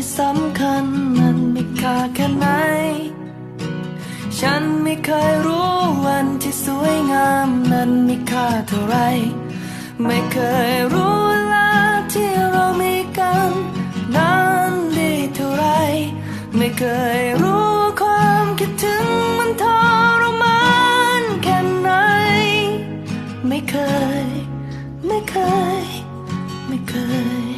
ที่สำคัญนั้นมีค่าแค่ไหน ฉันไม่เคยรู้วันที่สวยงามนั้นมีค่าเท่าไร ไม่เคยรู้เวลาที่เรามีกันนั้นดีเท่าไร ไม่เคยรู้ความคิดถึงมันทรมานแค่ไหน ไม่เคย ไม่เคย ไม่เคย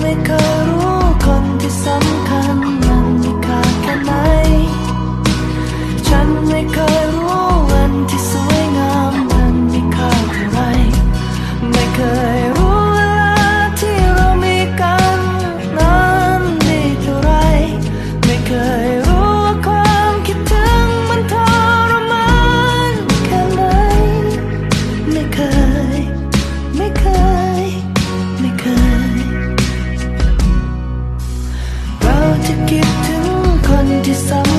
ไม่เคยรู้คนที่สำ de.